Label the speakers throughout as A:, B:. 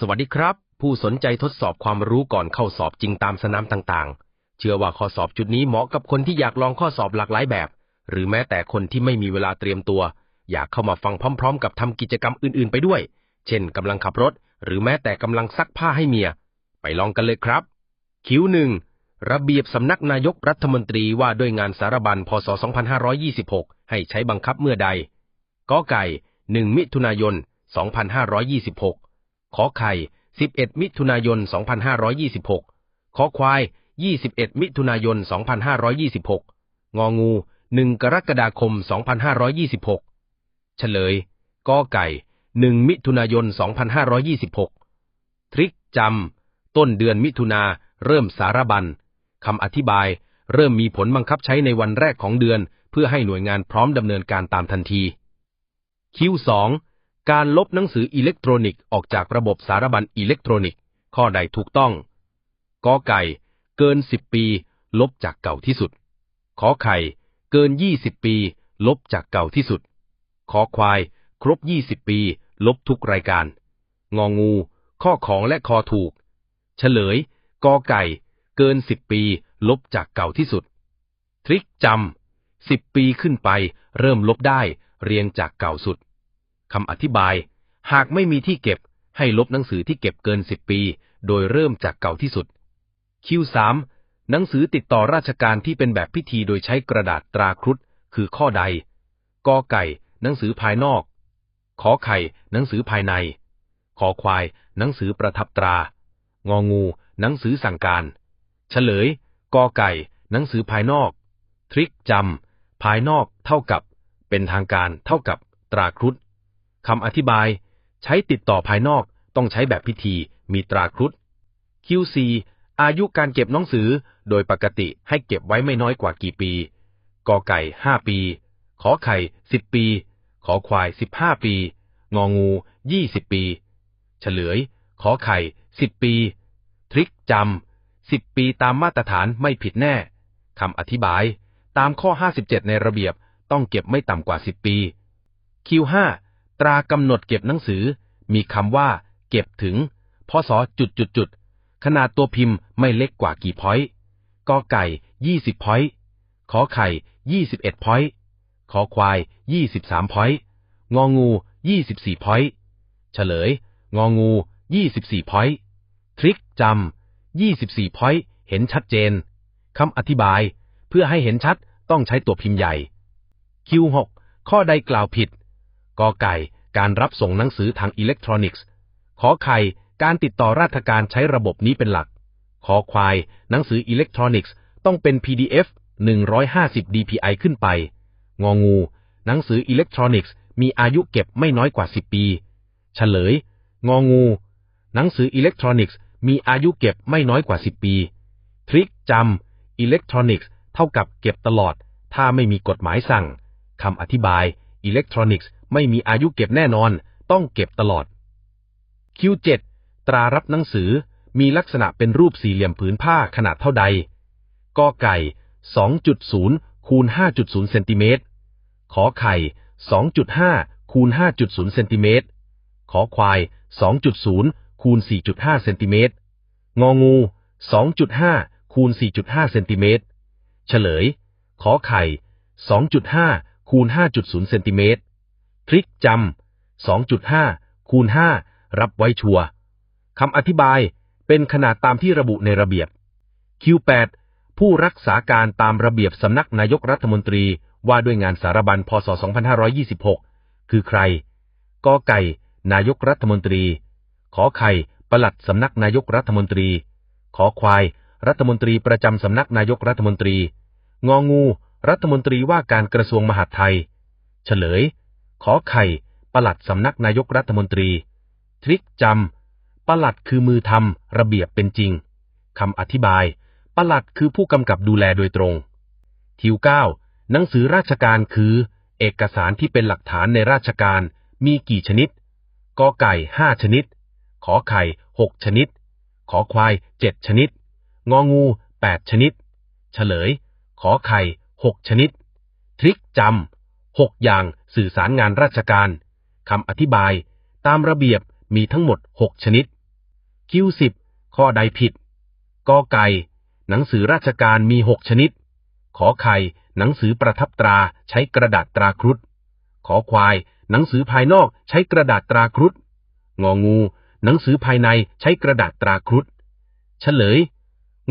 A: สวัสดีครับ ผู้สนใจทดสอบความรู้ก่อนเข้าสอบจริงตามสนามต่างๆ เชื่อว่าข้อสอบจุดนี้เหมาะกับคนที่อยากลองข้อสอบหลากหลายแบบ หรือแม้แต่คนที่ไม่มีเวลาเตรียมตัว อยากเข้ามาฟังพร้อม ๆ กับทำกิจกรรมอื่นๆ ไปด้วย เช่นกำลังขับรถ หรือแม้แต่กำลังซักผ้าให้เมีย ไปลองกันเลยครับ คิวหนึ่งระเบียบสำนักนายกรัฐมนตรีว่าด้วยงานสารบัญพศ 2526 ให้ใช้บังคับเมื่อใดกอไก่ 1 มิถุนายน 2526 ขอไข่ 11 มิถุนายน 2526 ขอควาย 21 มิถุนายน 2526 งองู 1 กรกฎาคม 2526 เฉลยกอไก่ 1 มิถุนายน 2526 ทริคจำ ต้นเดือนมิถุนาเริ่มสารบัญคำอธิบายเริ่มมีผลบังคับใช้ในวันแรกของเดือน เพื่อให้หน่วยงานพร้อมดำเนินการตามทันทีคิวสอง การลบหนังสืออิเล็กทรอนิกส์ออกจากระบบสารบัญอิเล็กทรอนิกส์ ข้อใดถูกต้อง กอไก่ เกิน 10 ปี ลบจากเก่าที่สุด ขอไข่ เกิน 20 ปี ลบจากเก่าที่สุด ขอควาย ครบ 20 ปี ลบทุกรายการ งองู ข้อของและคอถูก เฉลย กอไก่ เกิน 10 ปี ลบจากเก่าที่สุด ทริคจำ10 ปีขึ้นไป เริ่มลบได้ เรียงจากเก่าสุด คำอธิบาย หากไม่มีที่เก็บ ให้ลบหนังสือที่เก็บเกิน 10 ปี โดยเริ่มจากเก่าที่สุดคิวสามหนังสือติดต่อราชการที่เป็นแบบพิธีโดยใช้กระดาษตราครุฑคือข้อใดกอไก่ หนังสือภายนอก ขอไข่ หนังสือภายใน ขอควาย หนังสือประทับตรา งองู หนังสือสั่งการ เฉลยกอไก่ หนังสือภายนอก ทริคจำ ภายนอก เท่ากับ เป็นทางการ เท่ากับ ตราครุฑ คำอธิบาย ใช้ติดต่อภายนอกต้องใช้แบบพิธีมีตราครุฑ QC อายุการเก็บหนังสือโดยปกติให้เก็บไว้ไม่น้อยกว่ากี่ปีกอไก่ห้าปี ขอไข่สิบปี ขอควายสิบห้าปี งองูยี่สิบปี เฉลย ขอไข่สิบปี ทริคจำสิบปีตามมาตรฐานไม่ผิดแน่คำอธิบาย ตามข้อ57ในระเบียบต้องเก็บไม่ต่ำกว่า10ปี Q5 ตรากำหนดเก็บหนังสือ มีคำว่า เก็บถึงพศจุดจุดจุดขนาดตัวพิมพ์ไม่เล็กกว่ากี่พอยต์กอไก่20พอยต์ขอไข่21พอยต์ขอควาย23พอยต์งองู24พอยต์เฉลย งองู24พอยต์ทริคจำ24พอยต์เห็นชัดเจนคำอธิบาย เพื่อให้เห็นชัดต้องใช้ตัวพิมพ์ใหญ่ Q6 ข้อใดกล่าวผิด กอไก่ การรับส่งหนังสือทางอิเล็กทรอนิกส์ ขอไข่ การติดต่อราชการใช้ระบบนี้เป็นหลัก ขอควาย หนังสืออิเล็กทรอนิกส์ต้องเป็น PDF 150 DPI ขึ้นไป งองู หนังสืออิเล็กทรอนิกส์มีอายุเก็บไม่น้อยกว่า 10 ปี เฉลย งองู หนังสืออิเล็กทรอนิกส์มีอายุเก็บไม่น้อยกว่า 10 ปี ทริคจำอิเล็กทรอนิกส์เท่ากับเก็บตลอด ถ้าไม่มีกฎหมายสั่งคำอธิบายอิเล็กทรอนิกส์ ไม่มีอายุเก็บแน่นอน ต้องเก็บตลอด Q7 ตรารับหนังสือมีลักษณะเป็นรูปสี่เหลี่ยมผืนผ้าขนาดเท่าใดกอไก่ 2.0 คูณ 5.0 เซนติเมตร ขอไข่ 2.5 คูณ 5.0 เซนติเมตร ขอควาย 2.0 คูณ 4.5 เซนติเมตร งองู 2.5 คูณ 4.5 เซนติเมตร เฉลย ขอไข่ 2.5 คูณ 5.0 เซนติเมตร ทริคจำ 2.5 คูณ 5 รับไว้ชัวคำอธิบายเป็นขนาดตามที่ระบุในระเบียบ Q8 ผู้รักษาการตามระเบียบสำนักนายกรัฐมนตรีว่าด้วยงานสารบัญพศ 2526 คือใคร กอไก่ นายกรัฐมนตรี ขอไข่ ปลัดสำนักนายกรัฐมนตรี ขอควาย รัฐมนตรีประจำสำนักนายกรัฐมนตรี งองู รัฐมนตรีว่าการกระทรวงมหาดไทย เฉลย ขอไข่ ประหลัดสำนักนายกรัฐมนตรี ทริคจำ ประหลัดคือมือทำระเบียบเป็นจริง คำอธิบาย ประหลัดคือผู้กำกับดูแลโดยตรง ทิวเก้าหนังสือราชการคือ เอกสารที่เป็นหลักฐานในราชการมีกี่ชนิด กอไก่ห้าชนิด ขอไข่หกชนิด ขอควายเจ็ดชนิด งองูแปดชนิด เฉลย ขอไข่หกชนิด ทริคจำ หกอย่างสื่อสารงานราชการคำอธิบาย ตามระเบียบมีทั้งหมดหกชนิดคิวสิบข้อใดผิดกอไก่ หนังสือราชการมีหกชนิด ขอไข่ หนังสือประทับตราใช้กระดาษตราครุฑขอควาย หนังสือภายนอกใช้กระดาษตราครุฑงองู หนังสือภายในใช้กระดาษตราครุฑเฉลย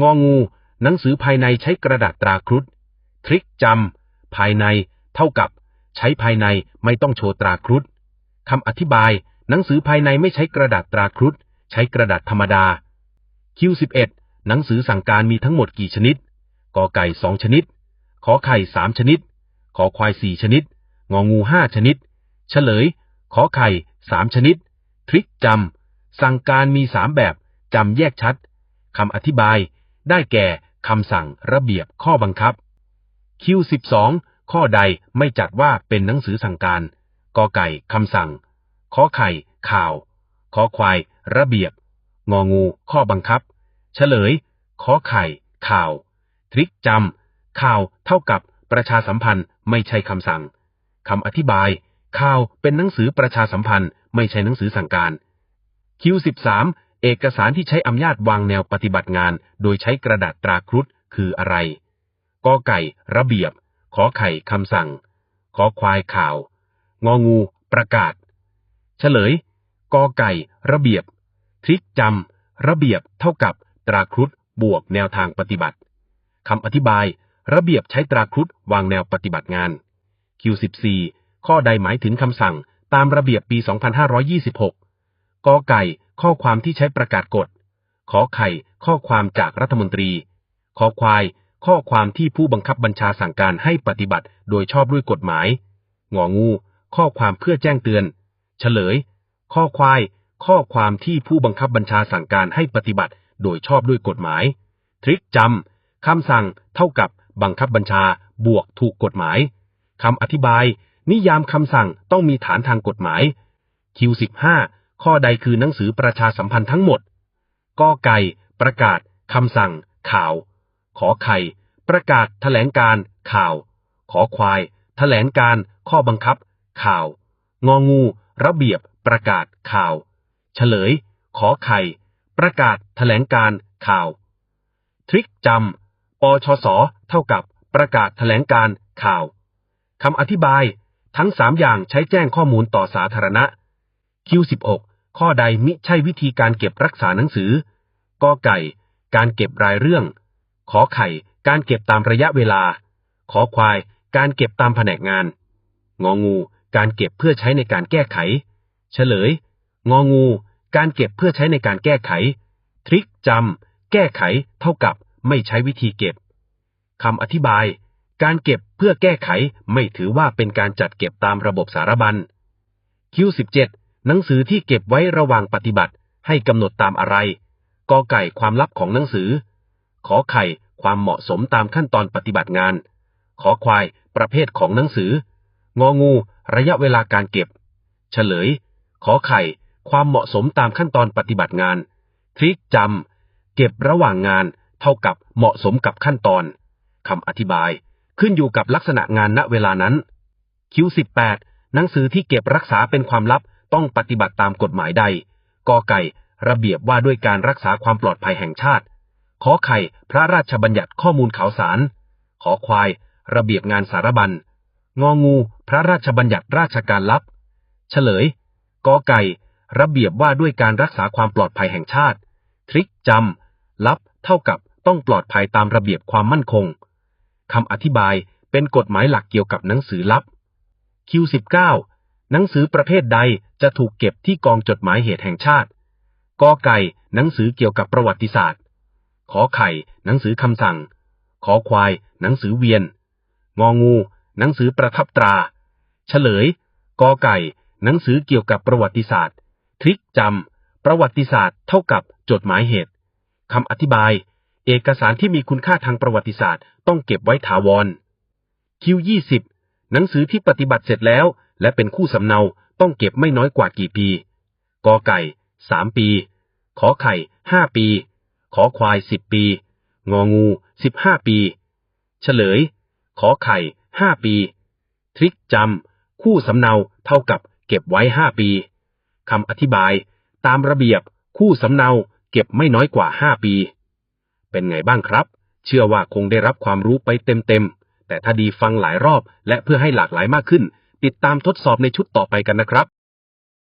A: งองู หนังสือภายในใช้กระดาษตราครุฑทริคจำภายในเท่ากับ ใช้ภายในไม่ต้องโชว์ตราครุฑคำอธิบาย หนังสือภายในไม่ใช้กระดาษตราครุฑใช้กระดาษธรรมดาคิวสิบเอ็ดหนังสือสั่งการมีทั้งหมดกี่ชนิดกอไก่สองชนิด ขอไข่สามชนิด ขอควายสี่ชนิด งองูห้าชนิด เฉลย ขอไข่สามชนิด ทริคจำ สั่งการมีสามแบบ จำแยกชัด คำอธิบาย ได้แก่คำสั่งระเบียบข้อบังคับคิวสิบสอง ข้อใดไม่จัดว่าเป็นหนังสือสั่งการ กอไก่คำสั่ง ขอไข่ ข่าว ขอควาย ระเบียบ งองู ข้อบังคับ เฉลย ขอไข่ ข่าว ทริคจำ ข่าวเท่ากับประชาสัมพันธ์ไม่ใช่คำสั่งคำอธิบาย ข่าวเป็นหนังสือประชาสัมพันธ์ไม่ใช่หนังสือสั่งการคิวสิบสามเอกสารที่ใช้อำนาจวางแนวปฏิบัติงาน โดยใช้กระดาษตราครุฑคืออะไรกอไก่ ระเบียบ ขอไข่คำสั่ง ขอควายข่าว งองู ประกาศ เฉลย กอไก่ ระเบียบ ทริคจำ ระเบียบเท่ากับตราครุฑบวกแนวทางปฏิบัติคำอธิบาย ระเบียบใช้ตราครุฑวางแนวปฏิบัติงาน Q14 ข้อใดหมายถึงคำสั่งตามระเบียบปี 2526 กอไก่ ข้อความที่ใช้ประกาศกฎ ขอไข่ ข้อความจากรัฐมนตรี ขอควาย ข้อความที่ผู้บังคับบัญชาสั่งการให้ปฏิบัติโดยชอบด้วยกฎหมาย งองู ข้อความเพื่อแจ้งเตือน เฉลย ข้อควาย ข้อความที่ผู้บังคับบัญชาสั่งการให้ปฏิบัติโดยชอบด้วยกฎหมาย ทริคจำ คำสั่ง เท่ากับบังคับบัญชา บวกถูกกฎหมาย คำอธิบาย นิยามคำสั่งต้องมีฐานทางกฎหมาย Q15 ข้อใดคือหนังสือประชาสัมพันธ์ทั้งหมดกอไก่ ประกาศ คำสั่ง ข่าว ขอไข่ ประกาศแถลงการ ข่าว ขอควายแถลงการ ข้อบังคับ ข่าว งองู ระเบียบ ประกาศข่าว เฉลย ขอไข่ ประกาศแถลงการ ข่าว ทริคจำปชสเท่ากับประกาศแถลงการ ข่าวคำอธิบายทั้งสามอย่างใช้แจ้งข้อมูลต่อสาธารณะ Q16 ข้อใดมิใช่วิธีการเก็บรักษาหนังสือกอไก่ การเก็บรายเรื่อง ขอไข่ การเก็บตามระยะเวลา ขอควาย การเก็บตามแผนกงาน งองู การเก็บเพื่อใช้ในการแก้ไข เฉลย งองู การเก็บเพื่อใช้ในการแก้ไข ทริคจำ แก้ไข เท่ากับ ไม่ใช้วิธีเก็บคำอธิบาย การเก็บเพื่อแก้ไขไม่ถือว่าเป็นการจัดเก็บตามระบบสารบัญ Q17 หนังสือที่เก็บไว้ระหว่างปฏิบัติให้กำหนดตามอะไรกอไก่ความลับของหนังสือ ขอไข่ความเหมาะสมตามขั้นตอนปฏิบัติงาน ขอควายประเภทของหนังสือ งองู ระยะเวลาการเก็บ เฉลย ขอไข่ ความเหมาะสมตามขั้นตอนปฏิบัติงาน ทริคจำเก็บระหว่างงาน เท่ากับเหมาะสมกับขั้นตอนคำอธิบาย ขึ้นอยู่กับลักษณะงานณเวลานั้น Q18 หนังสือที่เก็บรักษาเป็นความลับต้องปฏิบัติตามกฎหมายใดกอไก่ ระเบียบว่าด้วยการรักษาความปลอดภัยแห่งชาติ ขอไข่พระราชบัญญัติข้อมูลข่าวสาร ขอควาย ระเบียบงานสารบัญ งองู พระราชบัญญัติราชการลับ เฉลยกอไก่ ระเบียบว่าด้วยการรักษาความปลอดภัยแห่งชาติ ทริคจำลับ เท่ากับต้องปลอดภัยตามระเบียบความมั่นคงคำอธิบายเป็นกฎหมายหลักเกี่ยวกับหนังสือลับ Q19 หนังสือประเภทใดจะถูกเก็บที่กองจดหมายเหตุแห่งชาติกอไก่ หนังสือเกี่ยวกับประวัติศาสตร์ ขอไข่ หนังสือคำสั่ง ขอควาย หนังสือเวียน งองู หนังสือประทับตรา เฉลย กอไก่ หนังสือเกี่ยวกับประวัติศาสตร์ ทริคจำ ประวัติศาสตร์เท่ากับจดหมายเหตุ คำอธิบาย เอกสารที่มีคุณค่าทางประวัติศาสตร์ ต้องเก็บไว้ถาวร Q20 หนังสือที่ปฏิบัติเสร็จแล้ว และเป็นคู่สำเนาต้องเก็บไม่น้อยกว่ากี่ปี กอไก่สามปี ขอไข่ห้าปี ขอควายสิบปี งองูสิบห้าปี เฉลย ขอไข่ห้าปี ทริคจำ คู่สำเนาเท่ากับเก็บไว้ห้าปีคำอธิบาย ตามระเบียบ คู่สำเนาเก็บไม่น้อยกว่า5ปี เป็นไงบ้างครับ เชื่อว่าคงได้รับความรู้ไปเต็มๆ แต่ถ้าดีฟังหลายรอบ และเพื่อให้หลากหลายมากขึ้น ติดตามทดสอบในชุดต่อไปกันนะครับ